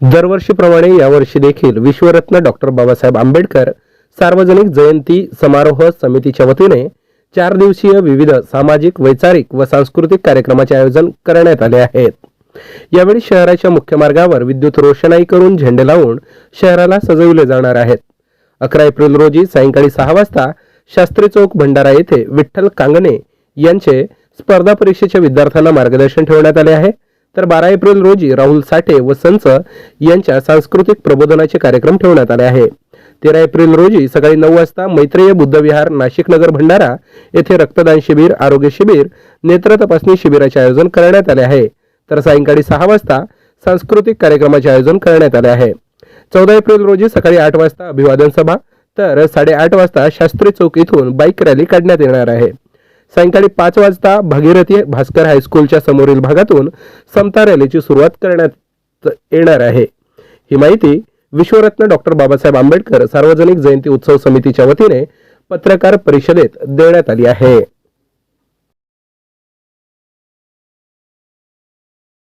दरवर्षीप्रमाणे यावर्षी देखील विश्वरत्न डॉक्टर बाबासाहेब आंबेडकर सार्वजनिक जयंती समारोह समितीच्या वतीने चार दिवसीय विविध सामाजिक वैचारिक व सांस्कृतिक कार्यक्रमाचे आयोजन करण्यात आले आहेत. यावेळी शहराच्या मुख्य मार्गावर विद्युत रोषणाई करून झेंडे लावून शहराला सजविले जाणार आहेत. अकरा एप्रिल रोजी सायंकाळी सहा वाजता शास्त्री चौक भंडारा येथे विठ्ठल कांगणे यांचे स्पर्धा परीक्षेच्या विद्यार्थ्यांना मार्गदर्शन ठेवण्यात आले आहे. तर बारा एप्रिल रोजी राहुल साठे व संच यांच्या सांस्कृतिक प्रबोधनाचे कार्यक्रम ठेवण्यात आले आहे. तेरा एप्रिल रोजी सकाळी नऊ वाजता मैत्रेय बुद्धविहार नाशिक नगर भंडारा येथे रक्तदान शिबिर आरोग्य शिबिर नेत्र तपासणी शिबिराचे आयोजन करण्यात आले आहे. तर सायंकाळी सहा वाजता सांस्कृतिक कार्यक्रमाचे आयोजन करण्यात आले आहे. चौदा एप्रिल रोजी सकाळी आठ वाजता अभिवादन सभा तर साडेआठ वाजता शास्त्री चौक इथून बाईक रॅली काढण्यात येणार आहे. सायंकाळी पाच वाजता भागीरथी भास्कर हायस्कूलच्या समोरील भागातून समता रॅलीची सुरुवात करण्यात येणार आहे. ही माहिती विश्वरत्न डॉक्टर बाबासाहेब आंबेडकर सार्वजनिक जयंती उत्सव समितीच्या वतीने पत्रकार परिषदेत देण्यात आली आहे.